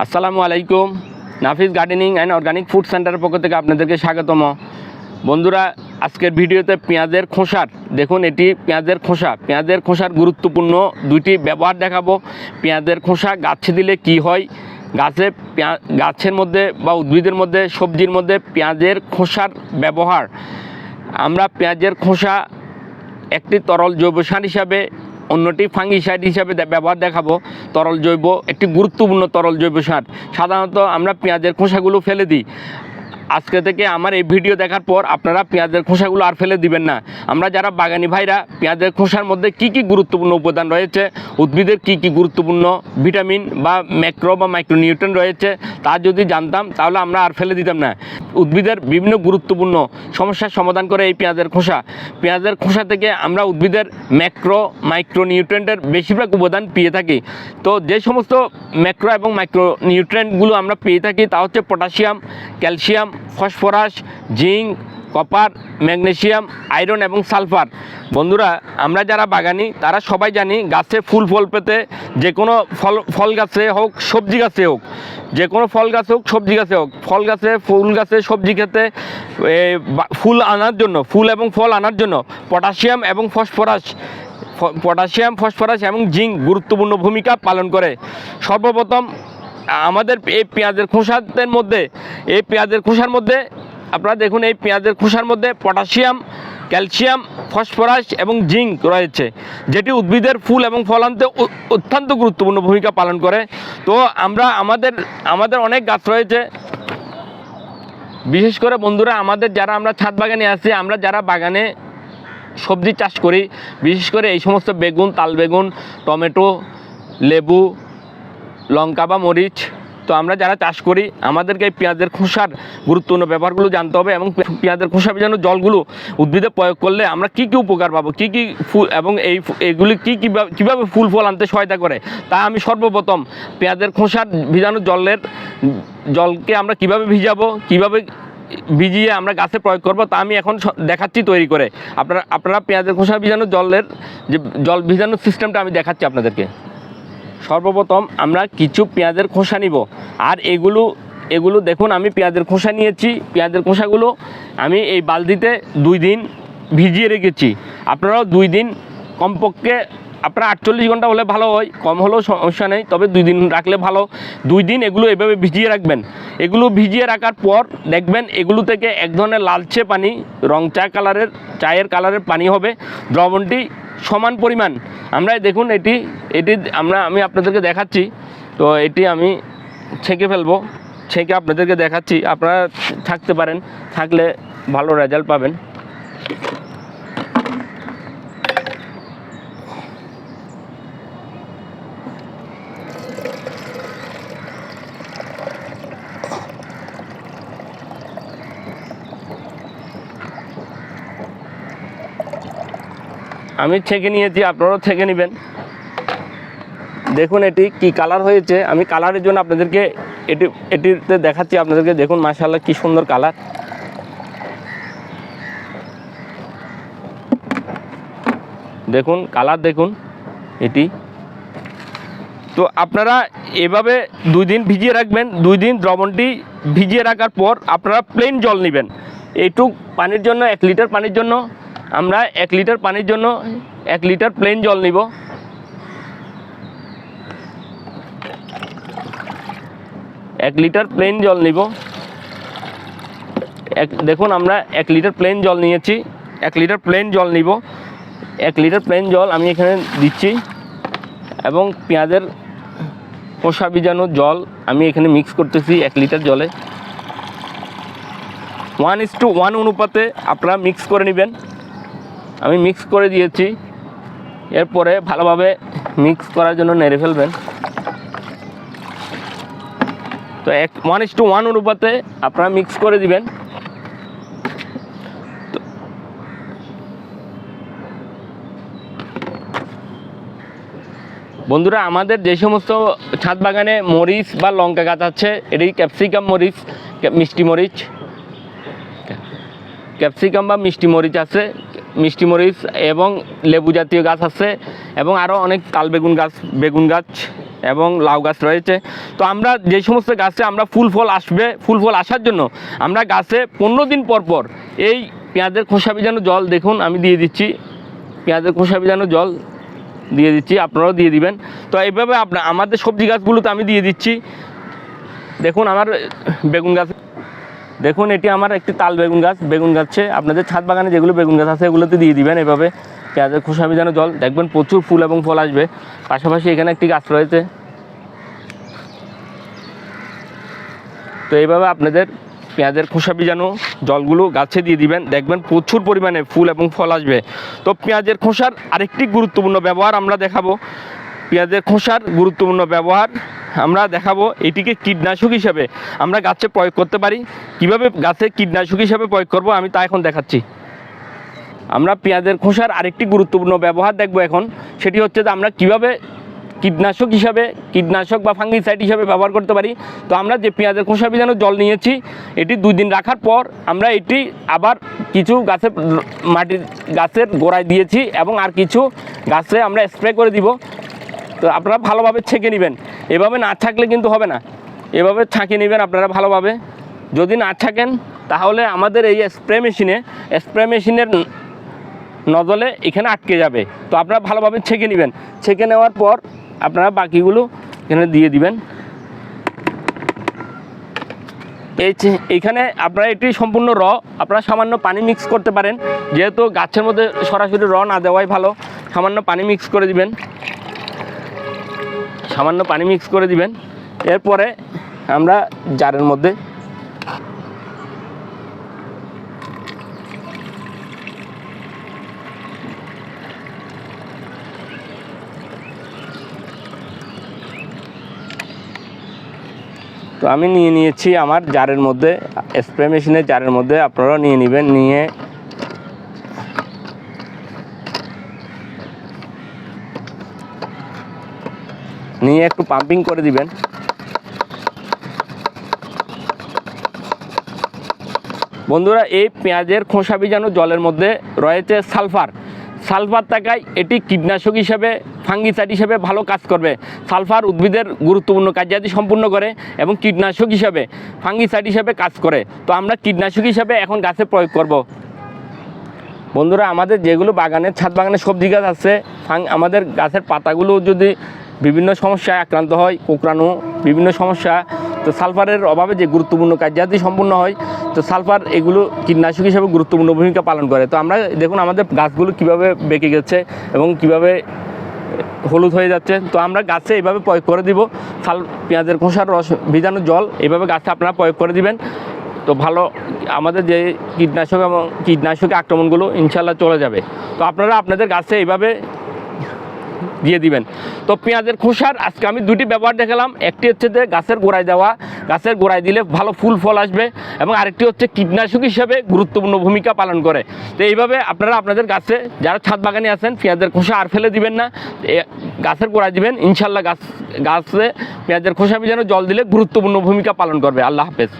আসসালামু আলাইকুম। Nafis gardening and organic food সেন্টারের পক্ষ থেকে আপনাদেরকে স্বাগতম। বন্ধুরা, আজকের ভিডিওতে পেঁয়াজের খোসার, দেখুন এটি পেঁয়াজের খোসা। পেঁয়াজের খোসার গুরুত্বপূর্ণ দুইটি ব্যবহার দেখাবো। পেঁয়াজের খোসা গাছে দিলে কি হয়? গাছে গাছের মধ্যে বা উদ্ভিদের মধ্যে, সবজির মধ্যে পেঁয়াজের খোসার ব্যবহার। আমরা পেঁয়াজের খোসা একটি তরল জৈব সার হিসাবে অন্যটি ফাঙ্গিসাইড হিসাবে ব্যবহার দেখাবো, তরল জৈব, একটি গুরুত্বপূর্ণ তরল জৈব সার। সাধারণত আমরা পেঁয়াজের খোসাগুলো ফেলে দিই। আজকে থেকে আমার এই ভিডিও দেখার পর আপনারা পেঁয়াজের খোসাগুলো আর ফেলে দিবেন না। আমরা যারা বাগানি ভাইরা, পেঁয়াজের খোসার মধ্যে কি কি গুরুত্বপূর্ণ উপাদান রয়েছে, উদ্ভিদের কি কি গুরুত্বপূর্ণ ভিটামিন বা ম্যাক্রো বা মাইক্রোনিউট্রেন রয়েছে, তা যদি জানতাম তাহলে আমরা আর ফেলে দিতাম না। উদ্ভিদের বিভিন্ন গুরুত্বপূর্ণ সমস্যার সমাধান করে এই পেঁয়াজের খোসা। পেঁয়াজের খোসা থেকে আমরা উদ্ভিদের ম্যাক্রো মাইক্রো নিউট্রেন্টের বেশিরভাগ উপাদান পেয়ে থাকি। তো যে সমস্ত ম্যাক্রো এবং মাইক্রো নিউট্রেন্টগুলো আমরা পেয়ে থাকি তা হচ্ছে potassium, calcium phosphorus, zinc, copper, magnesium, iron এবং সালফার। বন্ধুরা, আমরা যারা বাগানি, তারা সবাই জানি গাছে ফুল ফল পেতে যে কোনো ফল ফল গাছে হোক, সবজি গাছে হোক, যে কোনো ফল গাছ হোক, সবজি গাছে হোক, ফল গাছে, ফুল গাছে, সবজি খেতে ফুল আনার জন্য, ফুল এবং ফল আনার জন্য পটাশিয়াম এবং ফসফরাস পটাশিয়াম, ফসফরাস এবং জিঙ্ক গুরুত্বপূর্ণ ভূমিকা পালন করে। সর্বপ্রথম আমাদের এই পেঁয়াজের খোসাদের মধ্যে, এই পেঁয়াজের খোসার মধ্যে, আপনারা দেখুন এই পেঁয়াজের খোসার মধ্যে পটাশিয়াম, ক্যালসিয়াম, ফসফরাস এবং জিঙ্ক রয়েছে, যেটি উদ্ভিদের ফুল এবং ফল আনতে অত্যন্ত গুরুত্বপূর্ণ ভূমিকা পালন করে। তো আমরা আমাদের আমাদের অনেক গাছ রয়েছে। বিশেষ করে বন্ধুরা, আমাদের যারা আমরা ছাদ বাগানে আছি, আমরা যারা বাগানে সবজি চাষ করি, বিশেষ করে এই সমস্ত বেগুন, তাল বেগুন, টমেটো, লেবু লঙ্কা বা মরিচ। তো আমরা যারা চাষ করি, আমাদেরকে এই পেঁয়াজের খোসার গুরুত্বপূর্ণ ব্যাপারগুলো জানতে হবে এবং পেঁয়াজের খোসা যেন জলগুলো উদ্ভিদে প্রয়োগ করলে আমরা কি কি উপকার পাবো? কি কি ফুল এবং এই এইগুলি কী কীভাবে ফুল ফল আনতে সহায়তা করে? তা আমি সর্বপ্রথম পেঁয়াজের খোসার ভিজানো জলের জলকে আমরা কীভাবে ভিজাবো, কীভাবে ভিজিয়ে আমরা গাছে প্রয়োগ করব, তা আমি এখন দেখাচ্ছি তৈরি করে। আপনারা আপনারা পেঁয়াজের খোসা ভিজানো জলের যে জল ভিজানোর সিস্টেমটা আমি দেখাচ্ছি আপনাদেরকে। সর্বপ্রথম আমরা কিছু পেঁয়াজের খোসা নিব। আর এগুলো এগুলো দেখুন, আমি পেঁয়াজের খোসা নিয়েছি। পেঁয়াজের খোসাগুলো আমি এই বালতিতে দুই দিন ভিজিয়ে রেখেছি। আপনারাও দুই দিন কমপক্ষে, আপনার আটচল্লিশ ঘণ্টা হলে ভালো হয়, কম হলেও সমস্যা নেই, তবে দুই দিন রাখলে ভালো। দুই দিন এগুলো এভাবে ভিজিয়ে রাখবেন। এগুলো ভিজিয়ে রাখার পর দেখবেন এগুলো থেকে এক ধরনের লালচে পানি, রং চা কালারের, চায়ের কালারের পানি হবে। দ্রবণটি সমান পরিমাণ। আমরা দেখুন এটি এটি আমরা, আমি আপনাদেরকে দেখাচ্ছি। তো এটি আমি ছেঁকে ফেলব, ছেঁকে আপনাদেরকে দেখাচ্ছি। আপনারা থাকতে পারেন, থাকলে ভালো রেজাল্ট পাবেন। আমি ছেঁকে নিয়েছি, আপনারাও ছেঁকে নেবেন। দেখুন এটি কি কালার হয়েছে। আমি কালারের জন্য আপনাদেরকে এটি, এটিতে দেখাচ্ছি, আপনাদেরকে দেখুন মাশাআল্লাহ কি সুন্দর কালার। দেখুন কালার দেখুন এটি। তো আপনারা এভাবে দুই দিন ভিজিয়ে রাখবেন, দুই দিন দ্রবণটি ভিজিয়ে রাখার পর আপনারা প্লেন জল নেবেন। এইটুক পানির জন্য, এক লিটার পানির জন্য আমরা এক লিটার পানির জন্য এক লিটার প্লেন জল নিব। এক লিটার প্লেন জল নিব। এক, দেখুন আমরা এক লিটার প্লেন জল নিয়েছি। এক লিটার প্লেন জল নিব। এক লিটার প্লেন জল আমি এখানে দিচ্ছি এবং পেঁয়াজের খোসা বীজাণু জল আমি এখানে মিক্স করতেছি এক লিটার জলে। ওয়ান ইস টু ওয়ান অনুপাতে আপনারা মিক্স করে নেবেন। আমি মিক্স করে দিয়েছি। এরপরে ভালোভাবে মিক্স করার জন্য নেড়ে ফেলবেন। তো এক ওয়ান ইস টু ওয়ান অনুপাতে আপনারা মিক্স করে দিবেন। বন্ধুরা, আমাদের যে সমস্ত ছাদ বাগানে মরিচ বা লঙ্কা গাছ আছে, এটি ক্যাপসিকাম মরিচ মিষ্টি মরিচ। ক্যাপসিকাম বা মিষ্টি মরিচ আছে। মিষ্টি মরিচ এবং লেবু জাতীয় গাছ আছে এবং আরও অনেক তাল বেগুন গাছ বেগুন গাছ এবং লাউ গাছ রয়েছে। তো আমরা যে সমস্ত গাছে আমরা ফুল ফল আসবে, ফুল ফল আসার জন্য আমরা গাছে পনেরো দিন পর পর এই পেঁয়াজের খোসা ভিজানো জল দেখুন, আমি দিয়ে দিচ্ছি। পেঁয়াজের খোসা ভিজানো জল দিয়ে দিচ্ছি, আপনারাও দিয়ে দিবেন। তো এইভাবে আপনার আমাদের সবজি গাছগুলোতে আমি দিয়ে দিচ্ছি। দেখুন আমার বেগুন গাছ দেখুন, এটি আমার একটি তাল বেগুন গাছ। বেগুন গাছে আপনাদের ছাদ বাগানে যেগুলো বেগুন গাছ আছে, এগুলোতে দিয়ে দিবেন এভাবে। পেঁয়াজের খোসা ভিজানো জল, দেখবেন প্রচুর ফুল এবং ফল আসবে। পাশাপাশি এখানে একটি গাছ রয়েছে। তো এইভাবে আপনাদের পেঁয়াজের খোসা ভিজানো জলগুলো গাছে দিয়ে দিবেন। দেখবেন প্রচুর পরিমাণে ফুল এবং ফল আসবে। তো পেঁয়াজের খোসার আরেকটি গুরুত্বপূর্ণ ব্যবহার আমরা দেখাবো। পেঁয়াজের খোসার গুরুত্বপূর্ণ ব্যবহার আমরা দেখাবো এটিকে কীটনাশক হিসাবে আমরা গাছে প্রয়োগ করতে পারি। কীভাবে গাছে কীটনাশক হিসাবে প্রয়োগ করব আমি তা এখন দেখাচ্ছি। আমরা পেঁয়াজের খোসার আরেকটি গুরুত্বপূর্ণ ব্যবহার দেখব এখন। সেটি হচ্ছে যে আমরা কীভাবে কীটনাশক হিসাবে, কীটনাশক বা ফাঙ্গিসাইড হিসাবে ব্যবহার করতে পারি। তো আমরা যে পেঁয়াজের খোসা ভিজানো জল নিয়েছি, এটি দুই দিন রাখার পর আমরা এটি আবার কিছু গাছের মাটির গাছের গোড়ায় দিয়েছি এবং আর কিছু গাছে আমরা স্প্রে করে দিব। তো আপনারা ভালোভাবে ছেঁকে নেবেন। এভাবে না থাকলে কিন্তু হবে না। এভাবে ছাঁকে নেবেন আপনারা ভালোভাবে। যদি না থাকেন তাহলে আমাদের এই স্প্রে মেশিনে, স্প্রে মেশিনের নজলে এখানে আটকে যাবে। তো আপনারা ভালোভাবে ছেঁকে নেবেন। ছেঁকে নেওয়ার পর আপনারা বাকিগুলো এখানে দিয়ে দিবেন। এই এইখানে আপনারা এটি সম্পূর্ণ র, আপনারা সামান্য পানি মিক্স করতে পারেন। যেহেতু গাছের মধ্যে সরাসরি র না দেওয়াই ভালো। সামান্য পানি মিক্স করে দিবেন। সামান্য পানি মিক্স করে দিবেন। এরপরে আমরা জারের মধ্যে তো আমি নিয়ে নিয়েছি আমার জারের মধ্যে স্প্রে মেশিনের জারের মধ্যে আপনারাও নিয়ে নেবেন, নিয়ে নিয়ে একটু পাম্পিং করে দিবেন। বন্ধুরা, এই পেঁয়াজের খোসা ভিজানো জলের মধ্যে রয়েছে সালফার। সালফার থাকায় এটি কীটনাশক হিসেবে ফাঙ্গিসাইড হিসেবে ভালো কাজ করবে। সালফার উদ্ভিদের গুরুত্বপূর্ণ কার্যাদি সম্পূর্ণ করে এবং কীটনাশক হিসাবে ফাঙ্গিসাইড হিসাবে কাজ করে। তো আমরা কীটনাশক হিসাবে এখন গাছে প্রয়োগ করব। বন্ধুরা, আমাদের যেগুলো বাগানের ছাদ বাগানে সবজি গাছ আছে আমাদের গাছের পাতাগুলো যদি বিভিন্ন সমস্যায় আক্রান্ত হয়, কোকড়ানো, বিভিন্ন সমস্যা। তো সালফারের অভাবে যে গুরুত্বপূর্ণ কার্যাদি সম্পূর্ণ হয়, তো সালফার এগুলো কীটনাশক হিসেবে গুরুত্বপূর্ণ ভূমিকা পালন করে। তো আমরা দেখুন আমাদের গাছগুলো কীভাবে বেঁকে গেছে এবং কীভাবে হলুদ হয়ে যাচ্ছে। তো আমরা গাছে এইভাবে প্রয়োগ করে দিব। সাল, পেঁয়াজের খোসার রস, ভিজানো জল এইভাবে গাছে আপনারা প্রয়োগ করে দিবেন। তো ভালো, আমাদের যে কীটনাশক এবং কীটনাশকের আক্রমণগুলো ইনশাল্লাহ চলে যাবে। তো আপনারা আপনাদের গাছে এইভাবে দিয়ে দিবেন। তো পেঁয়াজের খোসার আজকে আমি দুটি ব্যবহার দেখালাম। একটি হচ্ছে যে গাছের গোড়ায় দেওয়া। গাছের গোড়ায় দিলে ভালো ফুল ফল আসবে এবং আরেকটি হচ্ছে কীটনাশক হিসেবে গুরুত্বপূর্ণ ভূমিকা পালন করে। তো এইভাবে আপনারা আপনাদের গাছে যারা ছাদ বাগানে আছেন, পেঁয়াজের খোসা আর ফেলে দিবেন না। গাছের গোড়ায় দিবেন। ইনশাল্লাহ গাছ, গাছে পেঁয়াজের খোসা যেন জল দিলে গুরুত্বপূর্ণ ভূমিকা পালন করবে। আল্লাহ হাফেজ।